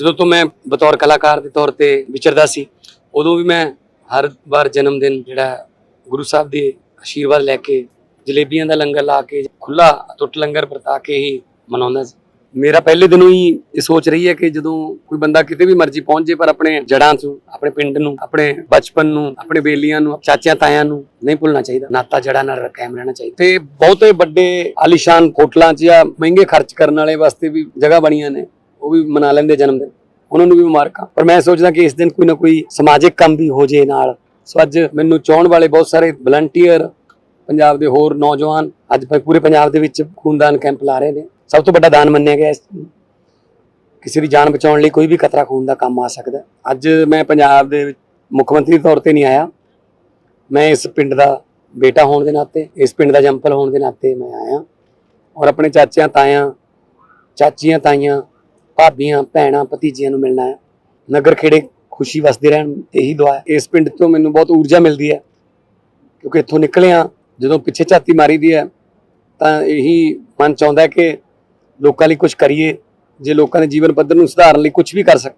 ਜਦੋਂ ਤੋਂ ਮੈਂ ਬਤੌਰ ਕਲਾਕਾਰ ਦੇ ਤੌਰ ਤੇ ਵਿਚਰਦਾ ਸੀ, ਉਦੋਂ ਵੀ ਮੈਂ ਹਰ ਵਾਰ ਜਨਮ ਦਿਨ ਜਿਹੜਾ ਗੁਰੂ ਸਾਹਿਬ ਦੇ ਆਸ਼ੀਰਵਾਦ ਲੈ ਕੇ ਜਲੇਬੀਆਂ ਦਾ ਲੰਗਰ ਲਾ ਕੇ ਖੁੱਲਾ ਟੁੱਟ ਲੰਗਰ ਵਰਤਾ ਕੇ ਹੀ ਮਨਾਉਂਦਾ ਸੀ। ਮੇਰਾ ਪਹਿਲੇ ਦਿਨੋਂ ਹੀ ਇਹ ਸੋਚ ਰਹੀ ਹੈ ਕਿ ਜਦੋਂ ਕੋਈ ਬੰਦਾ ਕਿਤੇ ਵੀ ਮਰਜ਼ੀ ਪਹੁੰਚ ਜੇ ਪਰ ਆਪਣੇ ਜੜਾਂ ਤੋਂ ਆਪਣੇ ਪਿੰਡ ਨੂੰ, ਆਪਣੇ ਬਚਪਨ ਨੂੰ, ਆਪਣੇ ਬੇਲੀਆਂ ਨੂੰ, ਚਾਚਿਆਂ ਤਾਇਆਂ ਨੂੰ ਨਹੀਂ ਭੁੱਲਣਾ ਚਾਹੀਦਾ। ਨਾਤਾ ਜੜਾਂ ਨਾਲ ਕਾਇਮ ਰਹਿਣਾ ਚਾਹੀਦਾ। ਤੇ ਬਹੁਤੇ ਵੱਡੇ ਆਲੀਸ਼ਾਨ ਹੋਟਲਾਂ 'ਚ ਜਾਂ ਮਹਿੰਗੇ ਖਰਚ ਕਰਨ ਵਾਲੇ ਵਾਸਤੇ ਵੀ ਜਗ੍ਹਾ ਬਣੀਆਂ ਨੇ। ਉਹ ਵੀ ਮਨਾ ਲੈਂਦੇ ਜਨਮ ਦਿਨ। ਉਹਨਾਂ ਨੂੰ ਵੀ ਮੁਬਾਰਕਾਂ। ਪਰ ਮੈਂ ਸੋਚਦਾ ਕਿ ਇਸ ਦਿਨ ਕੋਈ ਨਾ ਕੋਈ ਸਮਾਜਿਕ ਕੰਮ ਵੀ ਹੋ ਜੇ ਨਾਲ। ਸੋ ਅੱਜ ਮੈਨੂੰ ਚਾਹਣ ਵਾਲੇ ਬਹੁਤ ਸਾਰੇ ਵਲੰਟੀਅਰ ਪੰਜਾਬ ਦੇ ਹੋਰ ਨੌਜਵਾਨ, ਅੱਜ ਪੂਰੇ ਪੰਜਾਬ ਦੇ ਵਿੱਚ ਖੂਨਦਾਨ ਕੈਂਪ ਲਾ ਰਹੇ ਨੇ। ਸਭ ਤੋਂ ਵੱਡਾ ਦਾਨ ਮੰਨਿਆ ਗਿਆ ਇਸ ਕਿਸੇ ਦੀ ਜਾਨ ਬਚਾਉਣ ਲਈ ਕੋਈ ਵੀ ਕਤਰਾ ਖੂਨ ਦਾ ਕੰਮ ਆ ਸਕਦਾ ਅੱਜ ਮੈਂ ਪੰਜਾਬ ਦੇ ਮੁੱਖ ਮੰਤਰੀ ਦੇ ਤੌਰ ਤੇ ਨਹੀਂ ਆਇਆ। ਮੈਂ ਇਸ ਪਿੰਡ ਦਾ ਬੇਟਾ ਹੋਣ ਦੇ ਨਾਤੇ, ਇਸ ਪਿੰਡ ਦਾ ਜੰਪਲ ਹੋਣ ਦੇ ਨਾਤੇ ਮੈਂ ਆਇਆ। ਔਰ ਆਪਣੇ ਚਾਚਿਆਂ ਤਾਇਆਂ, ਚਾਚੀਆਂ ਤਾਈਆਂ ਭਾਬੀਆਂ, ਭੈਣਾਂ, ਭਤੀਜੀਆਂ ਨੂੰ ਮਿਲਣਾ ਹੈ। ਨਗਰ ਖੇੜੇ ਖੁਸ਼ੀ ਵਸਦੇ ਰਹਿਣ, ਇਹੀ ਦੁਆ ਹੈ। ਇਸ ਪਿੰਡ ਤੋਂ ਮੈਨੂੰ ਬਹੁਤ ਊਰਜਾ ਮਿਲਦੀ ਹੈ, ਕਿਉਂਕਿ ਇੱਥੋਂ ਨਿਕਲਿਆ, ਜਦੋਂ ਪਿੱਛੇ ਝਾਤੀ ਮਾਰੀਦੀ ਹੈ, ਤਾਂ ਇਹੀ ਮਨ ਚਾਹੁੰਦਾ ਕਿ ਲੋਕਾਂ ਲਈ ਕੁਝ ਕਰੀਏ, ਜੇ ਲੋਕਾਂ ਦੇ ਜੀਵਨ ਪੱਧਰ ਨੂੰ ਸੁਧਾਰਨ ਲਈ ਕੁਝ ਵੀ ਕਰ ਸਕ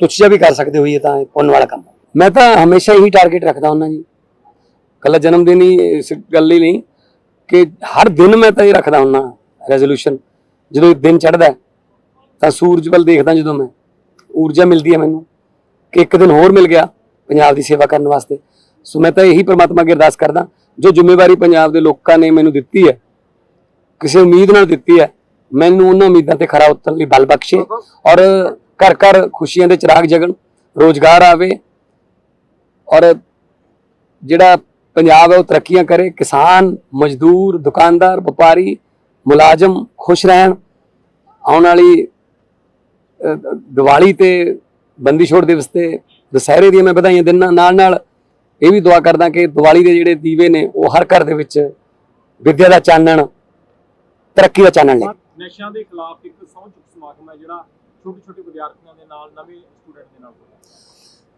ਤੁਛ ਵੀ ਕਰ ਸਕਦੇ ਹੋਈਏ ਤਾਂ ਇਹ ਪੁੰਨ ਵਾਲਾ ਕੰਮ ਮੈਂ ਤਾਂ ਹਮੇਸ਼ਾ ਇਹੀ ਟਾਰਗੇਟ ਰੱਖਦਾ ਹੁੰਦਾ ਜੀ। ਕੱਲਾ ਜਨਮ ਦਿਨ ਹੀ ਇਸ ਗੱਲ ਲਈ ਨਹੀਂ, ਕਿ ਹਰ ਦਿਨ ਮੈਂ ਤਾਂ ਇਹ ਰੱਖਦਾ ਹੁੰਦਾ ਰੈਜ਼ੋਲੂਸ਼ਨ ਜਦੋਂ ਇਹ ਦਿਨ ਚੜ੍ਹਦਾ ਤਾਂ ਸੂਰਜ ਵੱਲ ਦੇਖਦਾ ਜਦੋਂ ਮੈਂ। ਊਰਜਾ ਮਿਲਦੀ ਹੈ ਮੈਨੂੰ। ਕਿ ਇੱਕ ਦਿਨ ਹੋਰ ਮਿਲ ਗਿਆ ਪੰਜਾਬ ਦੀ ਸੇਵਾ ਕਰਨ ਵਾਸਤੇ। ਸੋ ਮੈਂ ਤਾਂ ਇਹੀ ਪ੍ਰਮਾਤਮਾ ਅੱਗੇ ਅਰਦਾਸ ਕਰਦਾ, ਜੋ ਜ਼ਿੰਮੇਵਾਰੀ ਪੰਜਾਬ ਦੇ ਲੋਕਾਂ ਨੇ ਮੈਨੂੰ ਦਿੱਤੀ ਹੈ, ਕਿਸੇ ਉਮੀਦ ਨਾਲ ਦਿੱਤੀ ਹੈ, ਮੈਨੂੰ ਉਹਨਾਂ ਉਮੀਦਾਂ ਤੇ ਖਰਾ ਉਤਰਨ ਲਈ ਬਲ ਬਖਸ਼ੇ ਔਰ ਘਰ ਘਰ ਖੁਸ਼ੀਆਂ ਦੇ ਚਿਰਾਗ ਜਗਣ, ਰੋਜ਼ਗਾਰ ਆਵੇ ਔਰ ਜਿਹੜਾ ਪੰਜਾਬ ਹੈ ਉਹ ਤਰੱਕੀਆਂ ਕਰੇ, ਕਿਸਾਨ, ਮਜ਼ਦੂਰ, ਦੁਕਾਨਦਾਰ, ਵਪਾਰੀ, ਮੁਲਾਜ਼ਮ ਖੁਸ਼ ਰਹਿਣ, ਆਉਣ ਵਾਲੀ ਦੀਵਾਲੀ ਤੇ ਬੰਦੀ ਛੋੜ ਦਿਵਸ ਤੇ ਦੁਸਹਿਰੇ ਦੀਆਂ ਮੈਂ ਵਧਾਈਆਂ ਦਿੰਦਾ ਨਾਲ ਨਾਲ ਇਹ ਵੀ ਦੁਆ ਕਰਦਾ ਕਿ ਦੀਵਾਲੀ ਦੇ ਜਿਹੜੇ ਦੀਵੇ ਨੇ ਉਹ ਹਰ ਘਰ ਦੇ ਵਿੱਚ ਵਿਦਿਆ ਦਾ ਚਾਨਣ ਤਰੱਕੀ ਦਾ ਚਾਨਣ ਲੈ। ਨਸ਼ਿਆਂ ਦੇ ਖਿਲਾਫ ਇੱਕ ਸਹੁੰ ਚੁੱਕ ਸਮਾਗਮ ਹੈ ਜਿਹੜਾ ਛੋਟੇ ਛੋਟੇ ਵਿਦਿਆਰਥੀਆਂ ਦੇ ਨਾਲ ਨਵੇਂ ਸਟੂਡੈਂਟ ਦੇ ਨਾਲ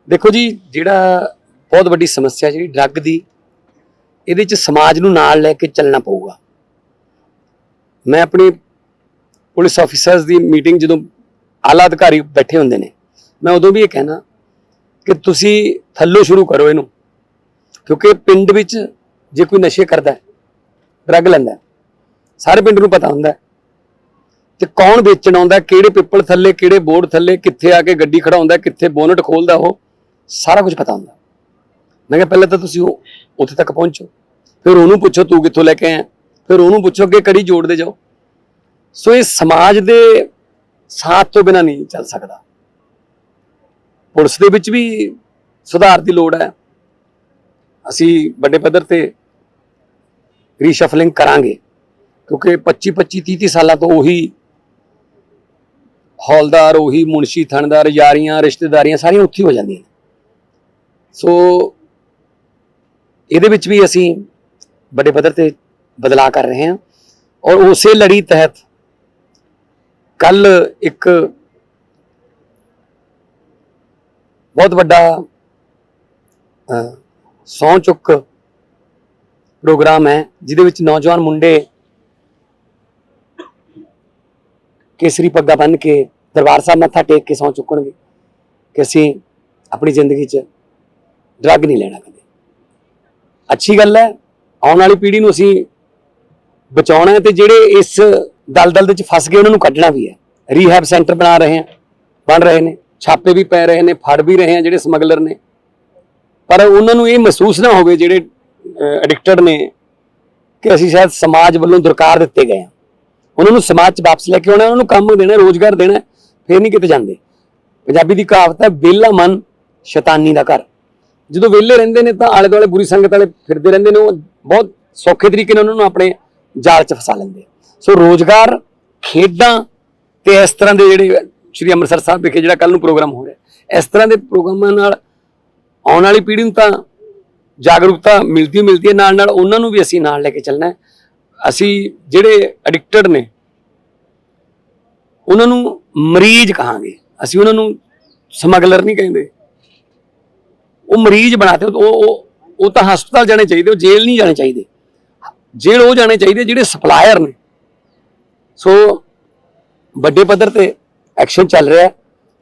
ਦੇਖੋ ਜੀ ਜਿਹੜਾ ਬਹੁਤ ਵੱਡੀ ਸਮੱਸਿਆ ਜਿਹੜੀ ਡਰੱਗ ਦੀ ਇਹਦੇ ਚ ਸਮਾਜ ਨੂੰ ਨਾਲ ਲੈ ਕੇ ਚੱਲਣਾ ਪਊਗਾ। ਮੈਂ ਆਪਣੀ ਪੁਲਿਸ ਆਫੀਸਰਸ ਦੀ ਮੀਟਿੰਗ ਜਦੋਂ ਆਲਾ ਅਧਿਕਾਰੀ ਬੈਠੇ ਹੁੰਦੇ ਨੇ। ਮੈਂ ਉਦੋਂ ਵੀ ਇਹ ਕਹਿਣਾ ਕਿ ਤੁਸੀਂ ਥੱਲੋਂ ਸ਼ੁਰੂ ਕਰੋ ਇਹਨੂੰ। ਕਿਉਂਕਿ ਪਿੰਡ ਵਿੱਚ ਜੇ ਕੋਈ ਨਸ਼ੇ ਕਰਦਾ ਹੈ ਡਰੱਗ ਲੈਂਦਾ ਸਾਰੇ ਪਿੰਡ ਨੂੰ ਪਤਾ ਹੁੰਦਾ ਹੈ ਤੇ ਕੌਣ ਵੇਚਣ ਆਉਂਦਾ ਕਿਹੜੇ ਪਿੱਪਲ ਥੱਲੇ, ਕਿਹੜੇ ਬੋਰਡ ਥੱਲੇ, ਕਿੱਥੇ ਆ ਕੇ ਗੱਡੀ ਖੜਾਉਂਦਾ ਕਿੱਥੇ ਬੋਨਟ ਖੋਲਦਾ ਉਹ, ਸਾਰਾ ਕੁਝ ਪਤਾ ਹੁੰਦਾ। ਮੈਂ ਕਿਹਾ ਪਹਿਲਾਂ ਤਾਂ ਤੁਸੀਂ ਉਹ ਉੱਥੇ ਤੱਕ ਪਹੁੰਚੋ। ਫਿਰ ਉਹਨੂੰ ਪੁੱਛੋ, ਤੂੰ ਕਿੱਥੋਂ ਲੈ ਕੇ ਆਇਆ? ਫਿਰ ਉਹਨੂੰ ਪੁੱਛੋ ਅੱਗੇ ਕੜੀ ਜੋੜਦੇ ਜਾਓ। ਸੋ ਇਹ ਸਮਾਜ ਦੇ ਸਾਥ ਤੋਂ ਬਿਨਾ ਨਹੀਂ ਚੱਲ ਸਕਦਾ। ਪੁਲਿਸ ਦੇ ਵਿੱਚ ਵੀ ਸੁਧਾਰ ਦੀ ਲੋੜ ਹੈ। ਅਸੀਂ ਵੱਡੇ ਪੱਧਰ ਤੇ ਰੀਸ਼ਫਲਿੰਗ ਕਰਾਂਗੇ, ਕਿਉਂਕਿ 25 25 30 30 ਸਾਲਾਂ ਤੋਂ ਉਹੀ ਹੌਲਦਾਰ, ਉਹੀ ਮੁਨਸ਼ੀ, ਥਣਦਾਰ, ਯਾਰੀਆਂ, ਰਿਸ਼ਤੇਦਾਰੀਆਂ ਸਾਰੀਆਂ ਉੱਥੇ ਹੋ ਜਾਂਦੀਆਂ ਨੇ। ਸੋ ਇਹਦੇ ਵਿੱਚ ਵੀ ਅਸੀਂ ਵੱਡੇ ਪੱਧਰ ਤੇ ਬਦਲਾਅ ਕਰ ਰਹੇ ਹਾਂ। ਔਰ ਉਸੇ ਲੜੀ ਤਹਿਤ ਕੱਲ ਇੱਕ ਬਹੁਤ ਵੱਡਾ ਅਹ, ਸਹੁੰ ਚੁੱਕ ਪ੍ਰੋਗਰਾਮ ਹੈ ਜਿਹਦੇ ਵਿੱਚ ਨੌਜਵਾਨ ਮੁੰਡੇ ਕੇਸਰੀ ਪੱਗਾ ਬੰਨ ਕੇ ਦਰਬਾਰ ਸਾਹਿਬ ਮੱਥਾ ਟੇਕ ਕੇ ਸਹੁੰ ਚੁੱਕਣਗੇ ਕਿ ਅਸੀਂ ਆਪਣੀ ਜ਼ਿੰਦਗੀ 'ਚ ਡਰੱਗ ਨਹੀਂ ਲੈਣਾ ਕਦੇ। ਅੱਛੀ ਗੱਲ ਹੈ ਆਉਣ ਵਾਲੀ ਪੀੜ੍ਹੀ ਨੂੰ ਅਸੀਂ ਬਚਾਉਣਾ ਹੈ ਤੇ ਜਿਹੜੇ ਇਸ ਦਲਦਲ ਦੇ ਵਿੱਚ ਫਸ ਗਏ, ਉਹਨਾਂ ਨੂੰ ਕੱਢਣਾ ਵੀ ਹੈ। ਰੀਹੈਬ ਸੈਂਟਰ ਬਣਾ ਰਹੇ ਹਾਂ, ਬਣ ਰਹੇ ਨੇ। ਛਾਪੇ ਵੀ ਪੈ ਰਹੇ ਨੇ, ਫੜ ਵੀ ਰਹੇ ਆ ਜਿਹੜੇ ਸਮਗਲਰ ਨੇ। ਪਰ ਉਹਨਾਂ ਨੂੰ ਇਹ ਮਹਿਸੂਸ ਨਾ ਹੋਵੇ ਜਿਹੜੇ ਐਡਿਕਟਡ ਨੇ ਕਿ ਅਸੀਂ ਸ਼ਾਇਦ ਸਮਾਜ ਵੱਲੋਂ ਦੁਰਕਾਰ ਦਿੱਤੇ ਗਏ ਆ ਉਹਨਾਂ ਨੂੰ ਸਮਾਜ 'ਚ ਵਾਪਸ ਲੈ ਕੇ ਆਉਣਾ, ਉਹਨਾਂ ਨੂੰ ਕੰਮ ਦੇਣਾ, ਰੋਜ਼ਗਾਰ ਦੇਣਾ, ਫੇਰ ਨਹੀਂ ਕਿਤੇ ਜਾਂਦੇ। ਪੰਜਾਬੀ ਦੀ ਕਹਾਵਤ ਹੈ, ਵਿਹਲਾ ਮਨ ਸ਼ੈਤਾਨੀ ਦਾ ਘਰ। ਜਦੋਂ ਵਿਹਲੇ ਰਹਿੰਦੇ ਨੇ ਤਾਂ ਆਲੇ ਦੁਆਲੇ ਬੁਰੀ ਸੰਗਤ ਵਾਲੇ ਫਿਰਦੇ ਰਹਿੰਦੇ ਨੇ, ਉਹ ਬਹੁਤ ਸੌਖੇ ਤਰੀਕੇ ਨਾਲ ਉਹਨਾਂ ਨੂੰ ਆਪਣੇ ਜਾਲ 'ਚ ਫਸਾ ਲੈਂਦੇ ਸੋ ਰੋਜ਼ਗਾਰ, ਖੇਡਾਂ ਤੇ ਇਸ ਤਰ੍ਹਾਂ ਦੇ ਜਿਹੜੇ ਸ਼੍ਰੀ ਅੰਮ੍ਰਿਤਸਰ ਸਾਹਿਬ ਵਿਖੇ ਜਿਹੜਾ ਕੱਲ ਨੂੰ ਪ੍ਰੋਗਰਾਮ ਹੋ ਰਿਹਾ ਇਸ ਤਰ੍ਹਾਂ ਦੇ ਪ੍ਰੋਗਰਾਮਾਂ ਨਾਲ ਆਉਣ ਵਾਲੀ ਪੀੜ੍ਹੀ ਨੂੰ ਤਾਂ ਜਾਗਰੂਕਤਾ ਮਿਲਦੀ ਮਿਲਦੀ ਹੈ। ਨਾਲ ਨਾਲ ਉਹਨਾਂ ਨੂੰ ਵੀ ਅਸੀਂ ਨਾਲ ਲੈ ਕੇ ਚੱਲਣਾ ਹੈ। ਅਸੀਂ ਜਿਹੜੇ ਐਡਿਕਟਡ ਨੇ, ਉਹਨਾਂ ਨੂੰ ਮਰੀਜ਼ ਕਹਾਂਗੇ। ਅਸੀਂ ਉਹਨਾਂ ਨੂੰ ਸਮਗਲਰ ਨਹੀਂ ਕਹਿੰਦੇ। ਉਹ ਮਰੀਜ਼ ਬਣਾਤੇ ਉਹ ਉਹ ਉਹ ਤਾਂ ਹਸਪਤਾਲ ਜਾਣੇ ਚਾਹੀਦੇ, ਉਹ ਜੇਲ੍ਹ ਨਹੀਂ ਜਾਣੇ ਚਾਹੀਦੇ। ਜੇਲ੍ਹ ਉਹ ਜਾਣੇ ਚਾਹੀਦੇ ਜਿਹੜੇ ਸਪਲਾਇਰ ਨੇ। ਸੋ ਵੱਡੇ ਪੱਧਰ ਤੇ ਐਕਸ਼ਨ ਚੱਲ ਰਿਹਾ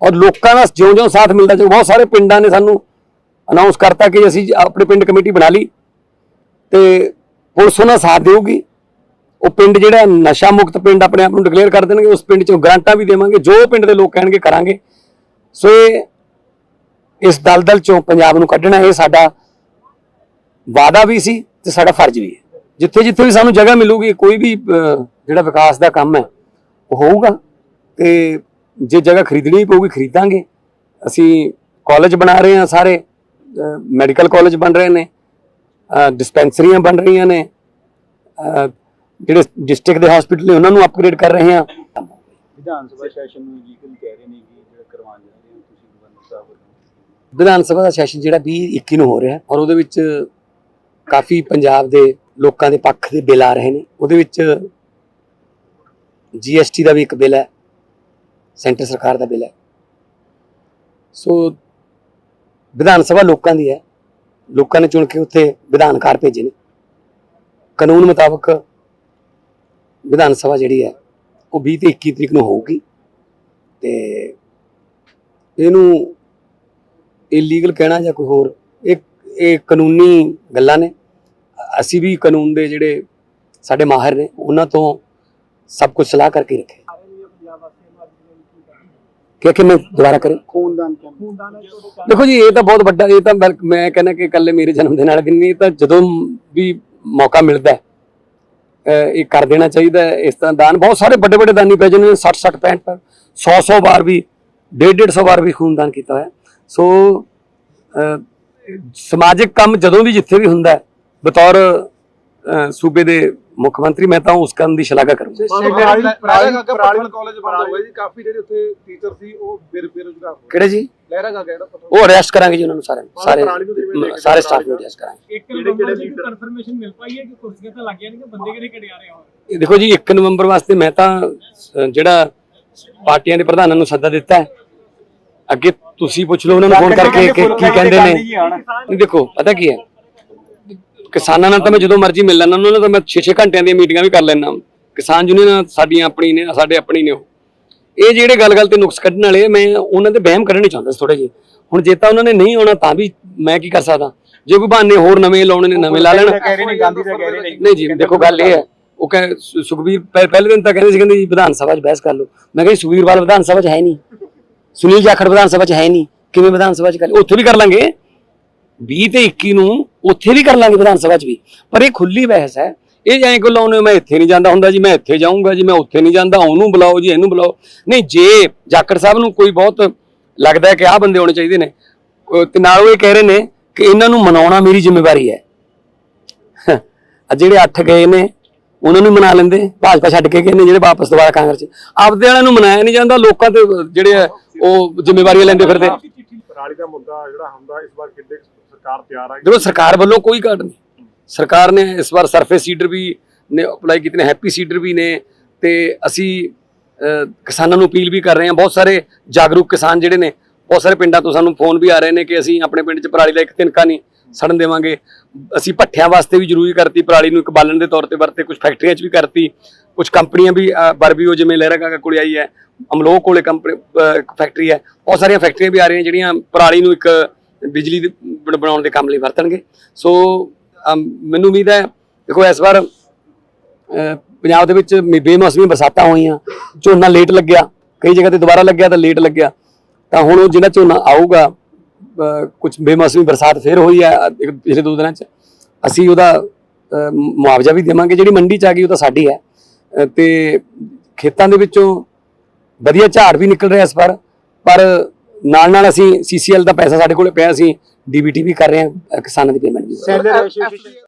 ਔਰ ਲੋਕਾਂ ਦਾ ਜਿਉਂ-ਜਿਉਂ ਸਾਥ ਮਿਲਦਾ ਜਾਊ ਬਹੁਤ ਸਾਰੇ ਪਿੰਡਾਂ ਨੇ ਸਾਨੂੰ ਅਨਾਉਂਸ ਕਰਤਾ ਕਿ ਅਸੀਂ ਆਪਣੇ ਪਿੰਡ ਕਮੇਟੀ ਬਣਾ ਲਈ ਤੇ ਪੁਲਿਸ ਉਹਨਾਂ ਸਾਥ ਦੇਊਗੀ। ਉਹ ਪਿੰਡ ਜਿਹੜਾ ਨਸ਼ਾ ਮੁਕਤ ਪਿੰਡ ਆਪਣੇ ਆਪ ਨੂੰ ਡਿਕਲੇਅਰ ਕਰ ਦੇਣਗੇ, ਉਸ ਪਿੰਡ ਚੋਂ ਗ੍ਰਾਂਟਾਂ ਵੀ ਦੇਵਾਂਗੇ, ਜੋ ਪਿੰਡ ਦੇ ਲੋਕ ਕਹਿਣਗੇ ਕਰਾਂਗੇ। ਸੋ ਇਹ ਇਸ ਦਲਦਲ ਚੋਂ ਪੰਜਾਬ ਨੂੰ ਕੱਢਣਾ, ਇਹ ਸਾਡਾ ਵਾਅਦਾ ਵੀ ਸੀ ਤੇ ਸਾਡਾ ਫਰਜ਼ ਵੀ ਹੈ। ਜਿੱਥੇ ਜਿੱਥੇ ਵੀ ਸਾਨੂੰ ਜਗ੍ਹਾ ਮਿਲੂਗੀ, ਕੋਈ ਵੀ ਜਿਹੜਾ ਵਿਕਾਸ ਦਾ ਕੰਮ ਹੈ ਉਹ ਹੋਊਗਾ ਤੇ ਜੇ ਜਗ੍ਹਾ ਖਰੀਦਣੀ ਪਊਗੀ ਖਰੀਦਾਂਗੇ। ਅਸੀਂ ਕਾਲਜ ਬਣਾ ਰਹੇ ਹਾਂ ਸਾਰੇ ਮੈਡੀਕਲ ਕਾਲਜ ਬਣ ਰਹੇ ਨੇ ਡਿਸਪੈਂਸਰੀਆਂ ਬਣ ਰਹੀਆਂ ਨੇ ਜਿਹੜੇ ਡਿਸਟ੍ਰਿਕਟ ਦੇ ਹਸਪੀਟਲ ਨੇ ਉਹਨਾਂ ਨੂੰ ਅਪਗ੍ਰੇਡ ਕਰ ਰਹੇ ਹਾਂ। ਵਿਧਾਨ ਸਭਾ ਸੈਸ਼ਨ ਨੂੰ ਲੀਗਲ ਕਹਿ ਰਹੇ ਨੇ ਕਿ ਜਿਹੜਾ ਕਰਵਾਉਣ ਜਾ ਰਹੇ ਹੋ ਤੁਸੀਂ ਗਵਰਨਰ ਸਾਹਿਬ ਵੱਲੋਂ? ਵਿਧਾਨ ਸਭਾ ਦਾ ਸੈਸ਼ਨ ਜਿਹੜਾ 20 21 ਨੂੰ ਹੋ ਰਿਹਾ ਔਰ ਉਹਦੇ ਵਿੱਚ ਕਾਫੀ ਪੰਜਾਬ ਦੇ ਲੋਕਾਂ ਦੇ ਪੱਖ ਦੇ ਬਿੱਲ ਆ ਰਹੇ ਨੇ। ਉਹਦੇ ਵਿੱਚ ਜੀਐਸਟੀ ਦਾ ਵੀ ਇੱਕ ਬਿੱਲ ਹੈ, ਸੈਂਟਰ ਸਰਕਾਰ ਦਾ ਬਿੱਲ ਹੈ। ਸੋ ਵਿਧਾਨ ਸਭਾ ਲੋਕਾਂ ਦੀ ਹੈ। ਲੋਕਾਂ ਨੇ ਚੁਣ ਕੇ ਉੱਥੇ ਵਿਧਾਨਕਾਰ ਭੇਜੇ ਨੇ। ਕਾਨੂੰਨ ਮੁਤਾਬਕ ਵਿਧਾਨ ਸਭਾ ਜਿਹੜੀ ਹੈ, ਉਹ 20 ਤੇ 21 ਤਰੀਕ ਨੂੰ ਹੋਊਗੀ ਤੇ ਇਹਨੂੰ ਇਲੀਗਲ ਕਹਿਣਾ ਜਾਂ ਕੋਈ ਹੋਰ, ਇਹ ਇਹ ਕਾਨੂੰਨੀ ਗੱਲਾਂ ਨੇ। ਅਸੀਂ ਵੀ ਕਾਨੂੰਨ ਦੇ ਜਿਹੜੇ ਸਾਡੇ ਮਾਹਿਰ ਨੇ, ਉਹਨਾਂ ਤੋਂ ਸਭ ਕੁਝ ਸਲਾਹ ਕਰਕੇ ਰੱਖੇ। ਕਿ ਕਿ ਮੈਂ ਦੁਬਾਰਾ ਕਰਾਂ? ਖੂਨਦਾਨ ਦੇਖੋ ਜੀ ਇਹ ਤਾਂ ਬਹੁਤ ਵੱਡਾ ਇਹ ਤਾਂ ਮੈਂ ਕਹਿੰਦਾ ਕਿ ਇਕੱਲੇ ਮੇਰੇ ਜਨਮ ਦਿਨ ਵਾਲੇ ਦਿਨ ਨਹੀਂ ਤਾਂ ਜਦੋਂ ਵੀ ਮੌਕਾ ਮਿਲਦਾ ਇਹ ਕਰ ਦੇਣਾ ਚਾਹੀਦਾ ਇਸ ਤਰ੍ਹਾਂ ਦਾਨ। ਬਹੁਤ ਸਾਰੇ ਵੱਡੇ ਵੱਡੇ ਦਾਨੀ ਪੈ ਜਾਂਦੇ ਨੇ 60 60 65 ਪਰ 100 100 ਵਾਰ ਵੀ 150 150 ਵਾਰ ਵੀ ਖੂਨਦਾਨ ਕੀਤਾ ਹੋਇਆ। ਸੋ ਸਮਾਜਿਕ ਕੰਮ ਜਦੋਂ ਵੀ ਜਿੱਥੇ ਵੀ ਹੁੰਦਾ ਬਤੌਰ ਸੂਬੇ ਦੇ ਮੁੱਖ ਮੰਤਰੀ ਮੈਂ ਤਾਂ ਉਸ ਕੰਮ ਦੀ ਸ਼ਲਾਘਾ ਕਰੂੰਗਾ। ਪਰਾਲੀ ਪਰਾਲੀ ਪਰਾਲੀ ਕਾਲਜ ਬੰਦ ਹੋ ਗਿਆ ਜੀ ਕਾਫੀ ਜਿਹੜੇ ਉੱਥੇ ਟੀਚਰ ਸੀ ਉਹ ਬੇਰ ਬੇਰੁਜ਼ਗਾਰ ਹੋ ਕਿਹੜੇ ਜੀ? ਗਏ ਲਹਿਰਾ ਗਾ ਜਿਹੜਾ ਪਤਾ ਉਹ ਅਰੈਸਟ ਕਰਾਂਗੇ ਜੀ ਉਹਨਾਂ ਨੂੰ ਸਾਰਿਆਂ ਨੂੰ। ਸਾਰੇ ਪਰਾਲੀ ਨੂੰ ਕਿਵੇਂ ਲੈ ਕੇ ਸਾਰੇ ਜਾਣਾ ਸਟਾਫ ਨੂੰ ਅਰੈਸਟ ਕਰਾਂਗੇ। ਇੱਕ ਕਿਹੜੇ- ਨਵੰਬਰ ਕਿਹੜੇ ਦੀ ਕਨਫਰਮੇਸ਼ਨ ਮਿਲ ਪਾਈ ਹੈ ਕਿ ਕੁਰਸੀਆਂ ਤਾਂ ਲੱਗੀਆਂ ਨਹੀਂ ਕਿ ਬੰਦੇ ਕਿਹੜੇ ਕਿਹੜੇ ਆ ਰਹੇ ਹੋ ਇਹ ਦੇਖੋ ਜੀ 1 ਨਵੰਬਰ ਵਾਸਤੇ ਮੈਂ ਤਾਂ ਜਿਹੜਾ ਪਾਰਟੀਆਂ ਦੇ ਪ੍ਰਧਾਨਾਂ ਨੂੰ ਸੱਦਾ ਦਿੱਤਾ ਹੈ। ਅੱਗੇ ਤੁਸੀਂ ਪੁੱਛ ਲਓ ਉਹਨਾਂ ਨੂੰ ਫੋਨ ਕਰਕੇ ਕਿ ਕੀ ਕਹਿੰਦੇ ਨੇ। ਨਹੀਂ ਦੇਖੋ ਪਤਾ ਕੀ ਹੈ? ਕਿਸਾਨਾਂ ਨਾਲ ਤਾਂ ਮੈਂ ਜਦੋਂ ਮਰਜ਼ੀ ਮਿਲ ਲੈਣਾ ਉਹਨਾਂ ਨਾਲ ਤਾਂ ਮੈਂ 6-6 ਘੰਟਿਆਂ ਦੀਆਂ ਮੀਟਿੰਗਾਂ ਵੀ ਕਰ ਲੈਣਾ ਕਿਸਾਨ ਯੂਨੀਅਨ ਸਾਡੀਆਂ ਆਪਣੀ ਨੇ ਸਾਡੇ ਆਪਣੀ ਨੇ ਉਹ। ਇਹ ਜਿਹੜੇ ਗੱਲ-ਗੱਲ ਤੇ ਨੁਕਸ ਕੱਢਣ ਵਾਲੇ ਮੈਂ ਉਹਨਾਂ ਦੇ ਵਹਿਮ ਕੱਢਣੇ ਚਾਹੁੰਦਾ ਸੀ ਥੋੜੇ ਜਿਹੇ। ਹੁਣ ਜੇ ਤਾਂ ਉਹਨਾਂ ਨੇ ਨਹੀਂ ਆਉਣਾ ਤਾਂ ਵੀ ਮੈਂ ਕੀ ਕਰ ਸਕਦਾ? ਜੇ ਕੋਈ ਬਹਾਨੇ ਹੋਰ ਨਵੇਂ ਲਾਉਣੇ ਨੇ ਨਵੇਂ ਲਾ ਲੈਣ। ਨਹੀਂ ਜੀ ਦੇਖੋ ਗੱਲ ਇਹ ਹੈ। ਉਹ ਕਹੇ ਸੁਖਬੀਰ ਪਹਿ- ਪਹਿਲੇ ਦਿਨ ਤਾਂ ਕਹਿੰਦੇ ਸੀ ਕਹਿੰਦੇ ਜੀ ਵਿਧਾਨ ਸਭਾ 'ਚ ਬਹਿਸ ਕਰ ਲਓ। ਮੈਂ ਕਿਹਾ ਜੀ ਸੁਖਬੀਰ ਬਾਲ ਵਿਧਾਨ ਸਭਾ 'ਚ ਹੈ ਨਹੀਂ। ਸੁਨੀਲ ਜਾਖੜ ਵਿਧਾਨ ਸਭਾ 'ਚ ਹੈ ਨਹੀਂ। ਕਿਵੇਂ ਵਿਧਾਨ ਸਭਾ 'ਚ ਕਰ ਉੱਥੇ ਵੀ ਕਰ ਲਾਂਗੇ। 20 ਤੇ 21 ਨੂੰ ਉੱਥੇ ਵੀ ਕਰ ਲਾਂਗੇ ਵਿਧਾਨ ਸਭਾ 'ਚ ਵੀ। ਪਰ ਇਹ ਖੁੱਲੀ ਬਹਿਸ ਹੈ। ਇਹ ਐਂ ਕੋ ਲਾਉਣੇ ਮੈਂ ਇੱਥੇ ਨਹੀਂ ਜਾਂਦਾ ਹੁੰਦਾ ਜੀ ਮੈਂ ਇੱਥੇ ਜਾਊਂਗਾ ਜੀ ਮੈਂ ਉੱਥੇ ਨਹੀਂ ਜਾਂਦਾ ਉਹਨੂੰ ਬੁਲਾਓ ਜੀ ਇਹਨੂੰ ਬੁਲਾਓ। ਨਹੀਂ ਜੇ ਜਾਖੜ ਸਾਹਿਬ ਨੂੰ ਕੋਈ ਬਹੁਤ ਲੱਗਦਾ ਕਿ ਆਹ ਬੰਦੇ ਹੋਣੇ ਚਾਹੀਦੇ ਨੇ ਤੇ ਨਾਲ ਉਹ ਇਹ ਕਹਿ ਰਹੇ ਨੇ ਕਿ ਇਹਨਾਂ ਨੂੰ ਮਨਾਉਣਾ ਮੇਰੀ ਜ਼ਿੰਮੇਵਾਰੀ ਹੈ। ਆ ਜਿਹੜੇ ਅੱਠ ਗਏ ਨੇ ਉਹਨਾਂ ਨੂੰ ਮਨਾ ਲੈਂਦੇ। ਭਾਜਪਾ ਛੱਡ ਕੇ ਗਏ ਨੇ ਜਿਹੜੇ ਵਾਪਸ ਦੁਬਾਰਾ ਕਾਂਗਰਸ ਚ। ਆਪਦੇ ਵਾਲਿਆਂ ਨੂੰ ਮਨਾਇਆ ਨਹੀਂ ਜਾਂਦਾ ਲੋਕਾਂ ਤੇ ਜਿਹੜੇ ਆ, ਉਹ ਜ਼ਿੰਮੇਵਾਰੀਆਂ ਲੈਂਦੇ ਫਿਰਦੇ। ਪਰਾਲੀ ਦਾ ਮੁੱਦਾ ਜਿਹੜਾ ਹੁੰਦਾ ਇਸ ਵਾਰ ਕਿੱਡੇ ਸਰਕਾਰ ਤਿਆਰ ਹੈ ਦੇਖੋ ਸਰਕਾਰ ਵੱਲੋਂ ਕੋਈ ਘਾਟ ਨਹੀਂ। ਸਰਕਾਰ ਨੇ ਇਸ ਵਾਰ ਸਰਫੇਸ ਸੀਡਰ ਵੀ ਨੇ ਅਪਲਾਈ ਕੀਤੇ ਨੇ ਹੈਪੀ ਸੀਡਰ ਵੀ ਨੇ ਤੇ ਅਸੀਂ ਕਿਸਾਨਾਂ ਨੂੰ ਅਪੀਲ ਵੀ ਕਰ ਰਹੇ ਹਾਂ। ਬਹੁਤ ਸਾਰੇ ਜਾਗਰੂਕ ਕਿਸਾਨ ਜਿਹੜੇ ਨੇ ਬਹੁਤ ਸਾਰੇ ਪਿੰਡਾਂ ਤੋਂ ਸਾਨੂੰ ਫੋਨ ਵੀ ਆ ਰਹੇ ਨੇ ਕਿ ਅਸੀਂ ਆਪਣੇ ਪਿੰਡ 'ਚ ਪਰਾਲੀ ਦਾ ਇੱਕ ਤਿਨਕਾ ਨਹੀਂ ਸੜਨ ਦੇਵਾਂਗੇ। ਅਸੀਂ ਭੱਠਿਆਂ ਵਾਸਤੇ ਵੀ ਜ਼ਰੂਰੀ ਕਰਤੀ ਪਰਾਲੀ ਨੂੰ ਇੱਕ ਬਾਲਣ ਦੇ ਤੌਰ ਤੇ ਵਰਤੇ ਕੁਝ ਫੈਕਟਰੀਆਂ 'ਚ ਵੀ ਕਰਤੀ ਕੁਝ ਕੰਪਨੀਆਂ ਵੀ ਅਹ, ਬਰਬੀਓ ਜਿਵੇਂ ਲਹਿਰਾ ਕਾਕਾ ਕੋਲੇ ਆਈ ਹੈ ਅਮਲੋਹ ਕੋਲੇ ਕੰਪਨੀ ਫੈਕਟਰੀ ਹੈ। ਬਹੁਤ ਸਾਰੀਆਂ ਫੈਕਟਰੀਆਂ ਵੀ ਆ ਰਹੀਆਂ ਜਿਹੜੀਆਂ ਪਰਾਲੀ ਨੂੰ ਇੱਕ ਬਿਜਲੀ ਦੇ ਬਣਾਉਣ ਦੇ ਕੰਮ ਲਈ ਵਰਤਣਗੇ। ਸੋ ਮੈਨੂੰ ਉਮੀਦ ਹੈ ਦੇਖੋ ਇਸ ਵਾਰ ਪੰਜਾਬ ਦੇ ਵਿੱਚ ਬੇਮੌਸਮੀ ਬਰਸਾਤਾਂ ਹੋਈਆਂ ਝੋਨਾ ਲੇਟ ਲੱਗਿਆ ਕਈ ਜਗ੍ਹਾ ਤੇ ਦੁਬਾਰਾ ਲੱਗਿਆ ਤਾਂ ਲੇਟ ਲੱਗਿਆ। ਤਾਂ ਹੁਣ ਉਹ ਜਿਹੜਾ ਝੋਨਾ ਆਊਗਾ ਕੁਝ ਬੇਮੌਸਮੀ ਬਰਸਾਤ ਫੇਰ ਹੋਈ ਹੈ ਪਿਛਲੇ ਦੋ ਦਿਨਾਂ ਚ ਅਸੀਂ ਉਹਦਾ ਮੁਆਵਜ਼ਾ ਵੀ ਦੇਵਾਂਗੇ। ਜਿਹੜੀ ਮੰਡੀ ਚ ਆ ਗਈ ਉਹ ਤਾਂ ਸਾਡੀ ਹੈ। ਅਹ, ਤੇ ਖੇਤਾਂ ਦੇ ਵਿੱਚੋਂ ਵਧੀਆ ਝਾੜ ਵੀ ਨਿਕਲ ਰਿਹਾ ਇਸ ਵਾਰ ਪਰ ਨਾਲ ਨਾਲ ਅਸੀਂ ਸੀਸੀਐਲ ਦਾ ਪੈਸਾ ਸਾਡੇ ਕੋਲੇ ਪਿਆ ਸੀ। ਡੀਬੀਟੀ ਵੀ ਕਰ ਰਹੇ ਹਾਂ ਕਿਸਾਨਾਂ ਦੀ ਪੇਮੈਂਟ ਵੀ ਸੈਲਰ ਐਸੋਸੀਏਸ਼ਨ